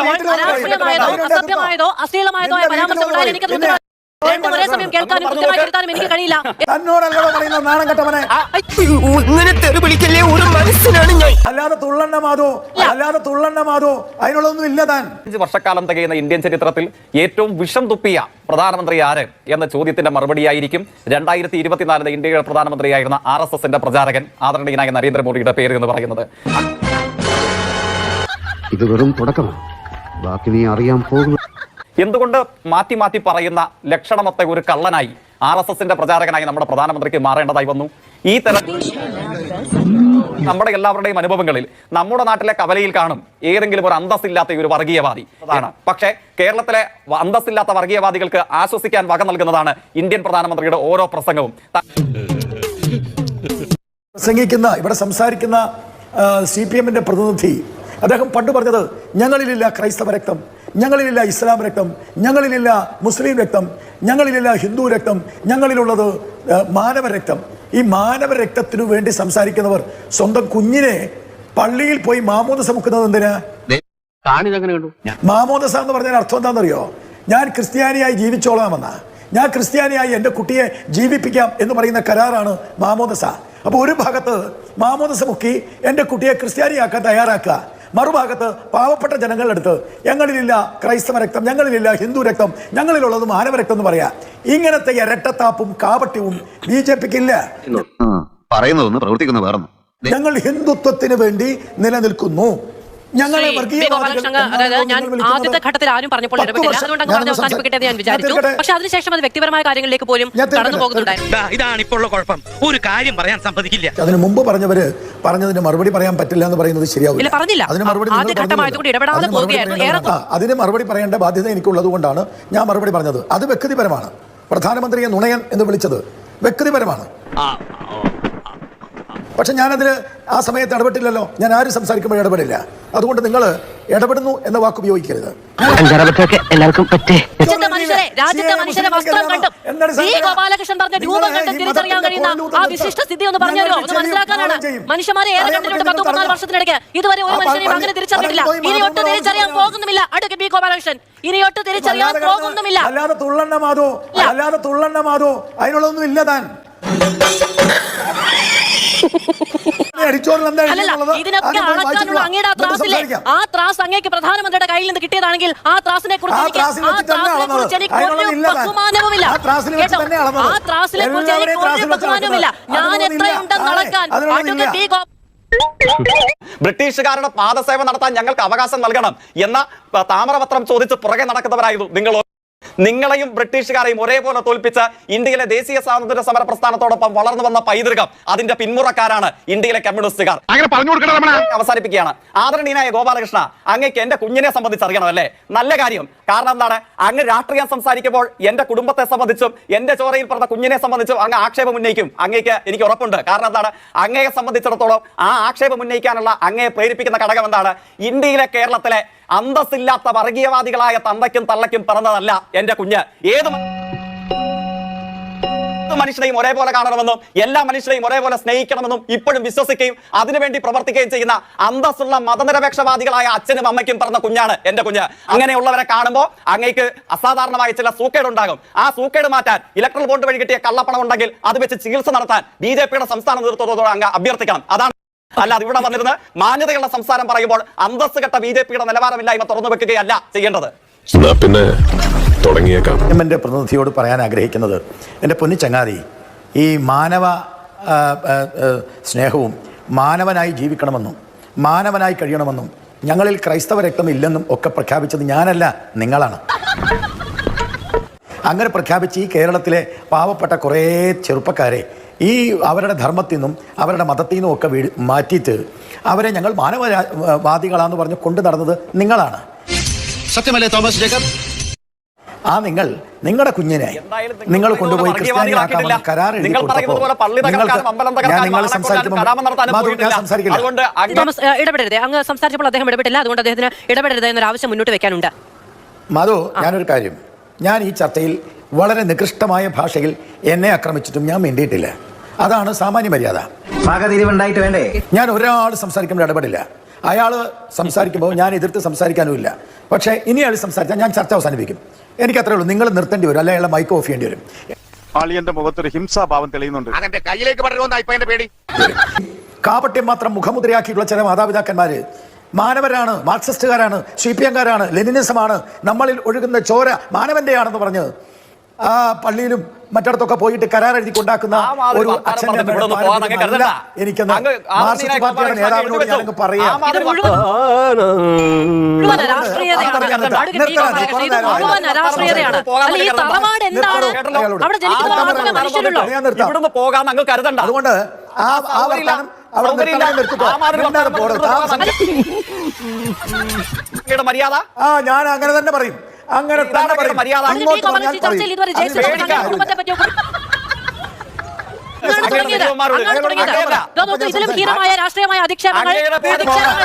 അനാവശ്യമായതോ അസഭ്യമായതോ അശ്ലീലമായതോ ആയ പരാമർശം ഉണ്ടായാൽ എനിക്ക് രണ്ടും ഒരേ സമയം കേൾക്കാനും കൃത്യമായി തിരുത്താനും എനിക്ക് കഴിയില്ല. തന്നോടല്ലോ പറയുന്ന നാണം കെട്ടവനെ. ഇങ്ങനെ തെറി വിളിക്കല്ലേ ഒരു മനസ്സിനാണ് ഞാൻ. അല്ലാതെ തുള്ളണ്ണ മാധു അല്ലാതെ തുള്ളണ്ണ മാധു അതിനുള്ളതൊന്നും ഇല്ല താൻ. അഞ്ച് വർഷക്കാലം തികയുന്ന ഇന്ത്യൻ ചരിത്രത്തിൽ ഏറ്റവും വിഷം തുപ്പിയ പ്രധാനമന്ത്രി ആര് എന്ന ചോദ്യത്തിന്റെ മറുപടിയായിരിക്കും. രണ്ടായിരത്തി ഇരുപത്തിനാലിന് ഇന്ത്യയുടെ പ്രധാനമന്ത്രിയായിരുന്ന ആർ എസ് എസിന്റെ പ്രചാരകൻ ആദരണീയനായ നരേന്ദ്രമോദിയുടെ പേര് എന്ന് പറയുന്നത്. ഇത് വെറും തുടക്കമാണ്. ബാക്കി നീ അറിയാൻ പോകുന്നു. എന്തുകൊണ്ട് മാറ്റി മാറ്റി പറയുന്ന ലക്ഷണമൊത്ത ഒരു കള്ളനായി ആർ എസ് എസിന്റെ പ്രചാരകനായി നമ്മുടെ പ്രധാനമന്ത്രിക്ക് മാറേണ്ടതായി വന്നു. ഈ തരം നമ്മുടെ എല്ലാവരുടെയും അനുഭവങ്ങളിൽ നമ്മുടെ നാട്ടിലെ കവലയിൽ കാണും ഏതെങ്കിലും ഒരു അന്തസ്സില്ലാത്ത ഒരു വർഗീയവാദി. അതാണ്. പക്ഷേ കേരളത്തിലെ അന്തസ്സില്ലാത്ത വർഗീയവാദികൾക്ക് ആശ്വസിക്കാൻ വക നൽകുന്നതാണ് ഇന്ത്യൻ പ്രധാനമന്ത്രിയുടെ ഓരോ പ്രസംഗവും. പ്രസംഗിക്കുന്ന ഇവിടെ സംസാരിക്കുന്ന സി പി എമ്മിന്റെ പ്രതിനിധി അദ്ദേഹം പണ്ട് പറഞ്ഞത് ഞങ്ങളിലില്ല ക്രൈസ്തവ രക്തം ഞങ്ങളിലില്ല ഇസ്ലാം രക്തം ഞങ്ങളിലില്ല മുസ്ലിം രക്തം ഞങ്ങളിലില്ല ഹിന്ദു രക്തം ഞങ്ങളിലുള്ളത് മാനവ രക്തം. ഈ മാനവ രക്തത്തിനു വേണ്ടി സംസാരിക്കുന്നവർ സ്വന്തം കുഞ്ഞിനെ പള്ളിയിൽ പോയി മാമോദസ മുക്കുന്നത് എന്തിനാ? മാമോദസ എന്ന് പറഞ്ഞാൽ അർത്ഥം എന്താണെന്നറിയോ? ഞാൻ ക്രിസ്ത്യാനിയായി ജീവിച്ചോളാമെന്നാ. ഞാൻ ക്രിസ്ത്യാനിയായി എന്റെ കുട്ടിയെ ജീവിപ്പിക്കാം എന്ന് പറയുന്ന കരാറാണ് മാമോദസ അപ്പോൾ ഒരു ഭാഗത്ത് മാമോദസ മുക്കി എന്റെ കുട്ടിയെ ക്രിസ്ത്യാനിയാക്കാൻ തയ്യാറാക്കുക. മറുഭാഗത്ത് പാവപ്പെട്ട ജനങ്ങളുടെ അടുത്ത് ഞങ്ങളിലില്ല ക്രൈസ്തവ രക്തം ഞങ്ങളിലില്ല ഹിന്ദു രക്തം ഞങ്ങളിലുള്ളത് മാനവ രക്തം എന്ന് പറയാ. ഇങ്ങനത്തെ ഇരട്ടത്താപ്പും കാപട്യവും ബി ജെ പിക്ക് ഇല്ല പറയുന്നതൊന്ന് പ്രവർത്തിക്കുന്ന ഞങ്ങൾ ഹിന്ദുത്വത്തിന് വേണ്ടി നിലനിൽക്കുന്നു. ഞങ്ങളെ അതായത് ഞാൻ ആദ്യത്തെ ഘട്ടത്തിൽ ആരും പറഞ്ഞപ്പോൾ ഇടപെട്ടില്ല അതുകൊണ്ട് അങ്ങ് പറഞ്ഞ് അവസാനിപ്പിക്കട്ടെ എന്ന് ഞാൻ വിചാരിച്ചു. പക്ഷെ അതിനുശേഷം അത് വ്യക്തിപരമായ കാര്യങ്ങളിലേക്ക് പോലും. കടന്നു പോകുന്നുണ്ടായിരുന്നു ഇതാണ് ഇപ്പോൾ കുഴപ്പം. ഒരു കാര്യം പറയാൻ സമ്മതിക്കില്ല. അതിന് മുമ്പ് പറഞ്ഞവര് പറഞ്ഞതിന് മറുപടി പറയാൻ പറ്റില്ല എന്ന് പറയുന്നത് ശരിയാവില്ല. പറഞ്ഞില്ല. അതിന് മറുപടി ആദ്യ. ഘട്ടമായതുകൊണ്ട് ഇടപെടാതെ അതിന് മറുപടി പോവുകയായിരുന്നു. അതിന് മറുപടി പറയേണ്ട ബാധ്യത എനിക്കുള്ളത് കൊണ്ടാണ് ഞാൻ മറുപടി പറഞ്ഞത്. അത് വ്യക്തിപരമാണ്. പ്രധാനമന്ത്രിയെ നുണയൻ എന്ന് വിളിച്ചത് വ്യക്തിപരമാണ്. പക്ഷെ ഞാനതിന് ആ സമയത്ത് ഇടപെട്ടില്ലല്ലോ. ഞാൻ ആരും സംസാരിക്കുമ്പോൾ ഇടപെടില്ല. അതുകൊണ്ട് നിങ്ങൾ ഇടപെടുന്നു എന്ന വാക്ക് ഉപയോഗിക്കരുത്. എല്ലാവർക്കും പറ്റേ. രാജ്യത്തെ മനുഷ്യരെ രാജ്യത്തെ മനുഷ്യരെ വസ്ത്രം കണ്ടും. വി ഗോപാലകൃഷ്ണൻ പറഞ്ഞ രൂപം കണ്ടും തിരിച്ചറിയാൻ കഴിയുന്ന ആ വിശിഷ്ട സ്ഥിതി ഒന്ന് മനസ്സിലാക്കാനാണ്. മനുഷ്യന്മാരെ ഏറെ കണ്ടിട്ടുണ്ട് പത്ത് മുപ്പത്തിനാല് വർഷത്തിനിടയ്ക്ക് ഇതുവരെ ഒരു മനുഷ്യനെയും അങ്ങനെ തിരിച്ചറിഞ്ഞിട്ടില്ല. ഇനി ഒട്ടും തിരിച്ചറിയാൻ പോകുന്നുമില്ല അടുക്ക് ബി ഗോപാലകൃഷ്ണൻ. ഇനി ഒട്ടും തിരിച്ചറിയാൻ പോകുന്നുമില്ല അല്ലാതെ തുള്ളണ്ണമാതോ? അല്ലാതെ തുള്ളണ്ണമാതോ? അതിനുള്ളതൊന്നും ഇല്ല താൻ. ഇതിനൊക്കെ ആദ്യം പോയി അളക്കാനുള്ള അങ്ങയുടെ ആ ത്രാസിലെ ആ ത്രാസ് അങ്ങേക്ക് പ്രധാനമന്ത്രിയുടെ കയ്യിൽ നിന്ന് കിട്ടിയതാണെങ്കിൽ ആ ത്രാസിനെ കുറിച്ച് ആ ത്രാസിനെ എനിക്ക് ഒരു ഇല്ല താൻ. ബഹുമാനവുമില്ല ആ ത്രാസിൽ കേട്ടോ? ആ ത്രാസിനെ കുറിച്ച് എനിക്ക് ഒരു വെച്ച് ബഹുമാനവുമില്ല അളക്കുന്നത്. ഞാൻ. എത്രയുണ്ടെന്ന് അളക്കാൻ ബ്രിട്ടീഷുകാരുടെ പാദസേവ നടത്താൻ ഞങ്ങൾക്ക് അവകാശം നൽകണം എന്ന താമരപത്രം ചോദിച്ച് പുറകെ നടക്കുന്നവരായിരുന്നു നിങ്ങൾ നിങ്ങളെയും ബ്രിട്ടീഷുകാരെയും ഒരേപോലെ തോൽപ്പിച്ച് ഇന്ത്യയിലെ ദേശീയ സ്വാതന്ത്ര്യ സമര പ്രസ്ഥാനത്തോടൊപ്പം വളർന്നു വന്ന പൈതൃകം അതിന്റെ പിന്മുറക്കാരാണ് ഇന്ത്യയിലെ കമ്മ്യൂണിസ്റ്റുകാർ. അവസാനിപ്പിക്കുകയാണ്. ആദരണീയനായ ഗോപാലകൃഷ്ണ അങ്ങേക്ക് എന്റെ കുഞ്ഞിനെ സംബന്ധിച്ച് അറിയണമല്ലേ? നല്ല കാര്യം. കാരണം എന്താണ്? അങ്ങ് രാഷ്ട്രീയം സംസാരിക്കുമ്പോൾ എന്റെ കുടുംബത്തെ സംബന്ധിച്ചും എന്റെ ചോരയിൽ പറഞ്ഞ കുഞ്ഞിനെ സംബന്ധിച്ചും അങ്ങ് ആക്ഷേപം ഉന്നയിക്കും. അങ്ങേക്ക് എനിക്ക് ഉറപ്പുണ്ട്. കാരണം എന്താണ്? അങ്ങയെ സംബന്ധിച്ചിടത്തോളം ആ ആക്ഷേപം ഉന്നയിക്കാനുള്ള അങ്ങയെ പ്രേരിപ്പിക്കുന്ന ഘടകം എന്താണ്? ഇന്ത്യയിലെ കേരളത്തിലെ അന്തസ്സില്ലാത്ത വർഗീയവാദികളായ തന്തയ്ക്കും തള്ളയ്ക്കും പറഞ്ഞതല്ല എന്റെ കുഞ്ഞ്. ഏത് മനുഷ്യനെയും ഒരേപോലെ കാണണമെന്നും എല്ലാ മനുഷ്യരെയും ഒരേപോലെ സ്നേഹിക്കണമെന്നും ഇപ്പോഴും വിശ്വസിക്കുകയും അതിനുവേണ്ടി പ്രവർത്തിക്കുകയും ചെയ്യുന്ന അന്തസ്സുള്ള മതനിരപേക്ഷവാദികളായ അച്ഛനും അമ്മയ്ക്കും പറഞ്ഞ കുഞ്ഞാണ് എന്റെ കുഞ്ഞ്. അങ്ങനെയുള്ളവരെ കാണുമ്പോൾ അങ്ങേക്ക് അസാധാരണമായ ചില സൂക്കേട് ഉണ്ടാകും ആ സൂക്കേട് മാറ്റാൻ ഇലക്ട്രൽ ബോണ്ട് വഴി കിട്ടിയ കള്ളപ്പണം ഉണ്ടെങ്കിൽ അത് വെച്ച് ചികിത്സ നടത്താൻ ബി സംസ്ഥാന നേതൃത്വത്തോട് അങ്ങ് അഭ്യർത്ഥിക്കണം. അതാണ് അല്ലാതെ ഇവിടെ വന്നിരുന്ന് മാന്യതയുള്ള സംസാരം പറയുമ്പോൾ അന്തസ് കെട്ട ബി ജെ പിയുടെ നിലവാരമില്ലായ്മ തുറന്നു വെക്കുകയല്ല ചെയ്യേണ്ടത്. പിന്നെ തുടങ്ങിയേക്കാം. എന്റെ പ്രതിനിധിയോട് പറയാൻ ആഗ്രഹിക്കുന്നത് എന്റെ പൊന്നി ചങ്ങാതി ഈ മാനവ സ്നേഹവും മാനവനായി ജീവിക്കണമെന്നും മാനവനായി കഴിയണമെന്നും ഞങ്ങളിൽ ക്രൈസ്തവ രക്തമില്ലെന്നും ഒക്കെ പ്രഖ്യാപിച്ചത് ഞാനല്ല നിങ്ങളാണ്. അങ്ങനെ പ്രഖ്യാപിച്ച് ഈ കേരളത്തിലെ പാവപ്പെട്ട കുറേ ചെറുപ്പക്കാരെ ഈ അവരുടെ ധർമ്മത്തിൽ നിന്നും അവരുടെ മതത്തിൽ നിന്നും ഒക്കെ വീട് മാറ്റിയിട്ട് അവരെ ഞങ്ങൾ മാനവവാദികളാന്ന് പറഞ്ഞ് കൊണ്ടു നടന്നത് നിങ്ങളാണ്. സത്യമല്ലേ തോമസ് ജേക്കബ്? ആ നിങ്ങൾ നിങ്ങളുടെ കുഞ്ഞിനെ നിങ്ങൾ കൊണ്ടുപോയി പോലെ ക്രിസ്ത്യാനിയാക്കാമെന്ന് കരാർ തോമസ് ഇടപെടരുത്. അങ്ങ് സംസാരിച്ചപ്പോൾ അദ്ദേഹം ഇടപെട്ടില്ല അതുകൊണ്ട് അദ്ദേഹത്തിന് ഇടപെടരുത് എന്നൊരു ആവശ്യം മുന്നോട്ട് വെക്കാനുണ്ട്. മധു ഞാനൊരു കാര്യം. ഞാൻ ഈ ചർച്ചയിൽ വളരെ നികൃഷ്ടമായ ഭാഷയിൽ എന്നെ ആക്രമിച്ചിട്ടും ഞാൻ മിണ്ടിയിട്ടില്ല. അതാണ് സാമാന്യ മര്യാദ. പാകതിരിവുണ്ടായിട്ട് വേണ്ടേ? ഞാൻ ഒരാൾ സംസാരിക്കുമ്പോൾ ഇടപെടില്ല. അയാൾ സംസാരിക്കുമ്പോൾ ഞാൻ എതിർത്ത് സംസാരിക്കാനുമില്ല. പക്ഷേ ഇനി അയാൾ സംസാരിച്ചാൽ ഞാൻ ചർച്ച അവസാനിപ്പിക്കും. എനിക്ക് അത്രേ ഉള്ളൂ. നിങ്ങൾ നിർത്തേണ്ടി വരും. അല്ലെങ്കിൽ അയാളെ മൈക്ക് ഓഫ് ചെയ്യേണ്ടി വരും. ആളിയന്റെ മുഖത്തൊരു ഹിംസാഭാവം തെളിയുന്നുണ്ട്. അതെന്റെ കയ്യിലേക്ക് പേടി. കാപട്യം മാത്രം മുഖമുദ്രയാക്കിയിട്ടുള്ള ചില മാതാപിതാക്കന്മാര് മാനവരാണ് മാർക്സിസ്റ്റുകാരാണ് സി പി എംകാരാണ് ലെനിനിസമാണ് നമ്മളിൽ ഒഴുകുന്ന ചോര മാനവന്റെയാണെന്ന് പറഞ്ഞ് ആ പള്ളിയിലും മറ്റിടത്തൊക്കെ പോയിട്ട് കരാർ എഴുതി കൊണ്ടാക്കുന്ന ഒരു അച്ഛന്റെ മാർക്സിസ്റ്റ് പാർട്ടിയുടെ നേതാവിനോട് ഞാനങ്ങ് പറയാം. അതുകൊണ്ട് ആ ആ അവിടെ നിർത്തിക്കോ. ആ ഞാൻ അങ്ങനെ തന്നെ പറയും. അങ്ങനെ തന്നെ ഇതിലും ഹീനമായ രാഷ്ട്രീയമായ അധിക്ഷേപങ്ങൾ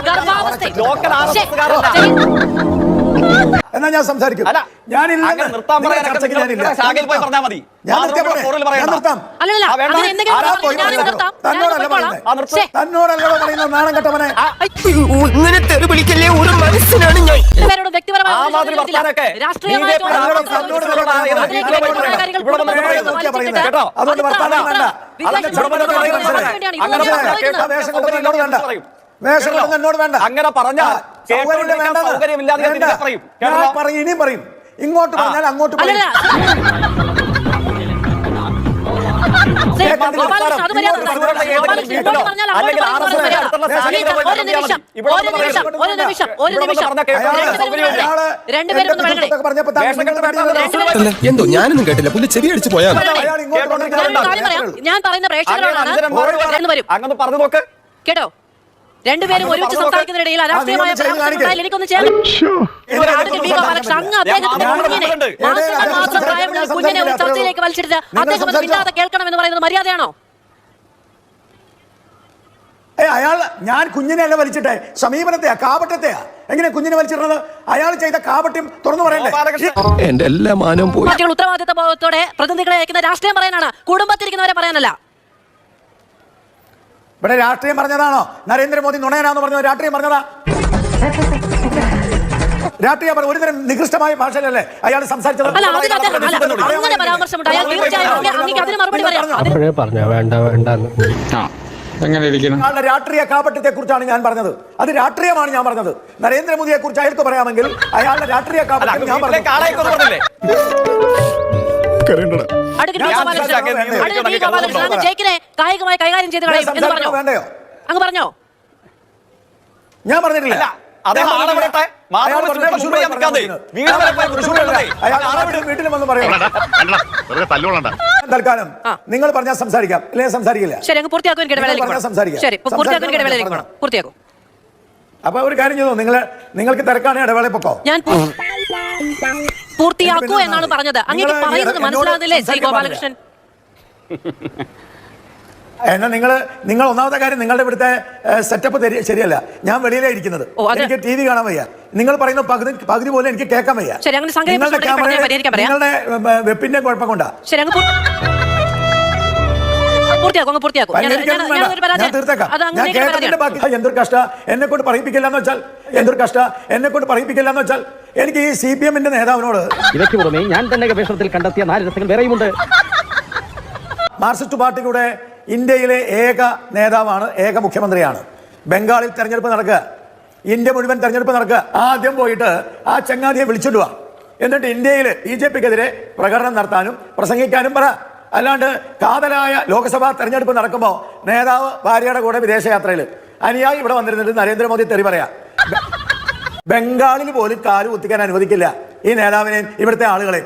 ഗർഭാവസ്ഥ. എന്നാ ഞാൻ സംസാരിക്കും. ഞാൻ തന്നോടല്ല ഞാനും ആ, നിർത്ത്. ശ്ശേ, തന്നോടല്ലോ പറയുന്ന നാണം കെട്ടവനെ ഇങ്ങനെ തെറി വിളിക്കല്ലേ ഒരു മനുഷ്യനാണ് ഞാൻ. അതുകൊണ്ട് വർത്താനം വേണ്ട. അങ്ങനെ. വേഷം കൊണ്ടൊന്നും എന്നോട് വേണ്ട എന്നോട് വേണ്ട. അങ്ങനെ പറഞ്ഞാൽ പറയും. ഇനിയും പറയും. ഇങ്ങോട്ട് പറഞ്ഞാൽ അങ്ങോട്ട് പറയും. എന്തോ ഞാനൊന്നും കേട്ടില്ല. പുള്ളി ചെവി അടിച്ചു പോയാ? ഞാൻ പറയുന്ന പ്രേക്ഷകരോടാണ് വരും. അങ്ങനെ പറഞ്ഞു നോക്ക്. കേട്ടോ? രണ്ടുപേരും ഒരുമിച്ച് സംസാരിക്കുന്നതിനിടയിൽ അരാഷ്ട്രീയമായ പരാമർശം എനിക്കൊന്ന് ചെയ്യാൻ ഇവരെ ആടുകെ വി. ഗോപാലകൃഷ്ണൻ അങ്ങ് അദ്ദേഹത്തിന്റെ കുഞ്ഞിനെ മാസങ്ങൾ മാത്രം പ്രായമുള്ള കുഞ്ഞിനെ ഒരു ചർച്ചയിലേക്ക് വലിച്ചെടുത്ത് അദ്ദേഹം അത് മിണ്ടാതെ കേൾക്കണം എന്ന് പറയുന്നത് മര്യാദയാണോ? ഏ അയാൾ ഞാൻ കുഞ്ഞിനെ അല്ല വലിച്ചിട്ടെ. സമീപനത്തെയാ കാവട്ടത്തെയാ എങ്ങനെ കുഞ്ഞിനെ വലിച്ചിരുന്നത് അയാൾ ചെയ്ത കാപട്യം തുറന്നു പറയണ്ടേ? എന്റെ എല്ലാ മാനവും ഉത്തരവാദിത്ത ബോധത്തോടെ പ്രതിനിധികളെ അയക്കുന്ന രാഷ്ട്രീയം പറയാനാണ്. കുടുംബത്തിരിക്കുന്നവരെ പറയാനല്ല. ഇവിടെ രാഷ്ട്രീയം പറഞ്ഞതാണോ? നരേന്ദ്രമോദി നുണയനാന്ന് പറഞ്ഞത് രാഷ്ട്രീയം പറഞ്ഞതാ. രാഷ്ട്രീയ ഒരു ഒരുതരം നികൃഷ്ടമായ ഭാഷയിലല്ലേ അയാൾ സംസാരിച്ചത്? വേണ്ട രാഷ്ട്രീയ കാപട്യത്തെ കുറിച്ചാണ് ഞാൻ പറഞ്ഞത്. അത് രാഷ്ട്രീയമാണ് ഞാൻ പറഞ്ഞത്. നരേന്ദ്രമോദിയെ കുറിച്ച് അയാൾക്ക് പറയാമെങ്കിൽ അയാളുടെ രാഷ്ട്രീയ കാപട്യം ഞാൻ പറഞ്ഞു? വി. ഗോപാലകൃഷ്ണൻ വി. ഗോപാലകൃഷ്ണൻ അങ്ങ് ജയിക്കിനെ കായികമായി കൈകാര്യം ചെയ്ത് കളയും എന്ന് പറഞ്ഞോ? വേണ്ടയോ? അങ്ങ് പറഞ്ഞോ? ഞാൻ പറഞ്ഞിട്ടില്ല. അല്ല അദ്ദേഹം ഞാൻ ആളെ വിടട്ടെ. അയാൾ മാധവ തൃശ്ശൂർ പോയി നിൽക്കാതെ വീട് വരെ പോയി തൃശ്ശൂർ തൃശ്ശൂരല്ല. നിൽക്കാതെ. അയാൾ ആളെ വിട്. വീട്ടിൽ- വീട്ടിലും വന്ന് പറയാം. വെറുതെ തല്ലുകൊള്ളണ്ട. തൽക്കാലം ആ. നിങ്ങൾ പറഞ്ഞാൽ സംസാരിക്കാം. ഇല്ലെങ്കിൽ സംസാരിക്കില്ല. ശരി അങ്ങ് പൂർത്തിയാക്കും എനിക്ക് ഇടവേളയിലേക്ക് നിങ്ങൾ പോകണം സംസാരിക്കാം. ശരി പൂർത്തിയാക്കും. അപ്പൊ ഒരു കാര്യം ചെയ്തോ? നിങ്ങൾ നിങ്ങൾക്ക് തിരക്കാണ് ഇടവേള പൊക്കോ? ഞാൻ പൂ- പൂർത്തിയാക്കൂ എന്നാണ് പറഞ്ഞത്. അങ്ങേക്ക് പറയുന്നത് മനസ്സിലാകുന്നില്ലേ ശ്രീ ഗോപാലകൃഷ്ണൻ? എന്നാ നിങ്ങൾ നിങ്ങൾ ഒന്നാമത്തെ കാര്യം നിങ്ങളുടെ ഇവിടുത്തെ സെറ്റപ്പ് ശരിയല്ല. ഞാൻ വെളിയിലേ ഇരിക്കുന്നത്. എനിക്ക് ടി വി കാണാൻ വയ്യ. നിങ്ങൾ പറയുന്ന പകുതി പകുതി പോലും എനിക്ക് കേൾക്കാൻ വയ്യ. നിങ്ങളുടെ ക്യാമറ. നിങ്ങളുടെ വെപ്പിന്റെ കുഴപ്പം കൊണ്ടാ. എന്തൊരു കഷ്ട എന്നെ കൊണ്ട് പറയിപ്പിക്കില്ല എന്ന് വെച്ചാൽ എന്തൊരു കഷ്ട? എന്നെ കൊണ്ട് പറയിപ്പിക്കില്ല എന്ന് വെച്ചാൽ എനിക്ക് ഈ സി പി എമ്മിന്റെ നേതാവിനോട് ഇവയ്ക്ക് പുറമെ ഞാൻ തന്നെ ഗവേഷണത്തിൽ കണ്ടെത്തിയ നാല് രസങ്ങൾ വേറെയുമുണ്ട്. മാർക്സിസ്റ്റ് പാർട്ടിയുടെ ഇന്ത്യയിലെ ഏക നേതാവാണ് ഏക മുഖ്യമന്ത്രിയാണ്. ബംഗാളിൽ തെരഞ്ഞെടുപ്പ് നടക്കുക ഇന്ത്യ മുഴുവൻ തെരഞ്ഞെടുപ്പ് നടക്കുക. ആദ്യം പോയിട്ട് ആ ചങ്ങാതിയെ വിളിച്ചിടുക. എന്നിട്ട് ഇന്ത്യയിൽ ബി ജെ പിക്കെതിരെ പ്രകടനം നടത്താനും പ്രസംഗിക്കാനും പറ. അല്ലാണ്ട് കാതലായ ലോക്സഭാ തെരഞ്ഞെടുപ്പ് നടക്കുമ്പോൾ നേതാവ് ഭാര്യയുടെ കൂടെ വിദേശയാത്രയിൽ അനുയായി ഇവിടെ വന്നിരുന്നിട്ട് നരേന്ദ്രമോദി തെറി പറയാ. ബംഗാളിൽ പോലും കാൽ കുത്തിക്കാൻ അനുവദിക്കില്ല ഈ നേതാവിനെയും ഇവിടുത്തെ ആളുകളെ.